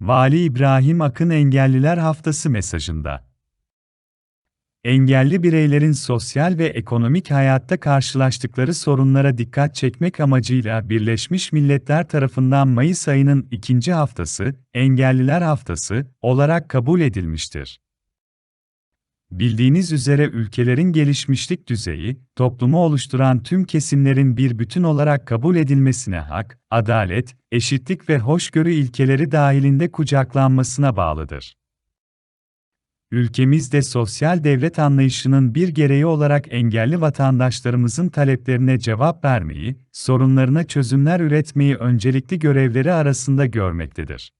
Vali İbrahim Akın Engelliler Haftası mesajında. Engelli bireylerin sosyal ve ekonomik hayatta karşılaştıkları sorunlara dikkat çekmek amacıyla Birleşmiş Milletler tarafından Mayıs ayının ikinci haftası, Engelliler Haftası olarak kabul edilmiştir. Bildiğiniz üzere ülkelerin gelişmişlik düzeyi, toplumu oluşturan tüm kesimlerin bir bütün olarak kabul edilmesine hak, adalet, eşitlik ve hoşgörü ilkeleri dahilinde kucaklanmasına bağlıdır. Ülkemizde sosyal devlet anlayışının bir gereği olarak engelli vatandaşlarımızın taleplerine cevap vermeyi, sorunlarına çözümler üretmeyi öncelikli görevleri arasında görmektedir.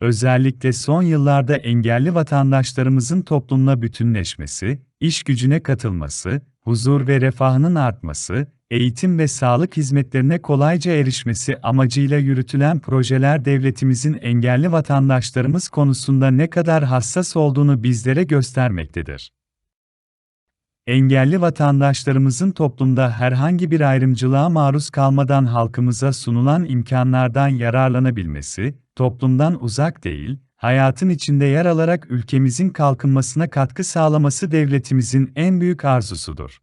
Özellikle son yıllarda engelli vatandaşlarımızın toplumla bütünleşmesi, iş gücüne katılması, huzur ve refahının artması, eğitim ve sağlık hizmetlerine kolayca erişmesi amacıyla yürütülen projeler devletimizin engelli vatandaşlarımız konusunda ne kadar hassas olduğunu bizlere göstermektedir. Engelli vatandaşlarımızın toplumda herhangi bir ayrımcılığa maruz kalmadan halkımıza sunulan imkanlardan yararlanabilmesi, toplumdan uzak değil, hayatın içinde yer alarak ülkemizin kalkınmasına katkı sağlaması devletimizin en büyük arzusudur.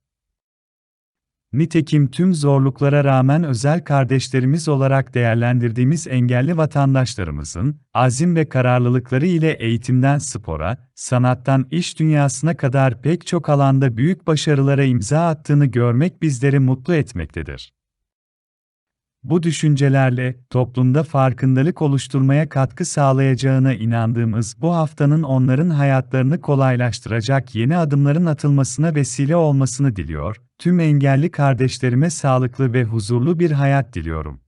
Nitekim tüm zorluklara rağmen özel kardeşlerimiz olarak değerlendirdiğimiz engelli vatandaşlarımızın azim ve kararlılıkları ile eğitimden spora, sanattan iş dünyasına kadar pek çok alanda büyük başarılara imza attığını görmek bizleri mutlu etmektedir. Bu düşüncelerle toplumda farkındalık oluşturmaya katkı sağlayacağına inandığımız bu haftanın onların hayatlarını kolaylaştıracak yeni adımların atılmasına vesile olmasını diliyor. Tüm engelli kardeşlerime sağlıklı ve huzurlu bir hayat diliyorum.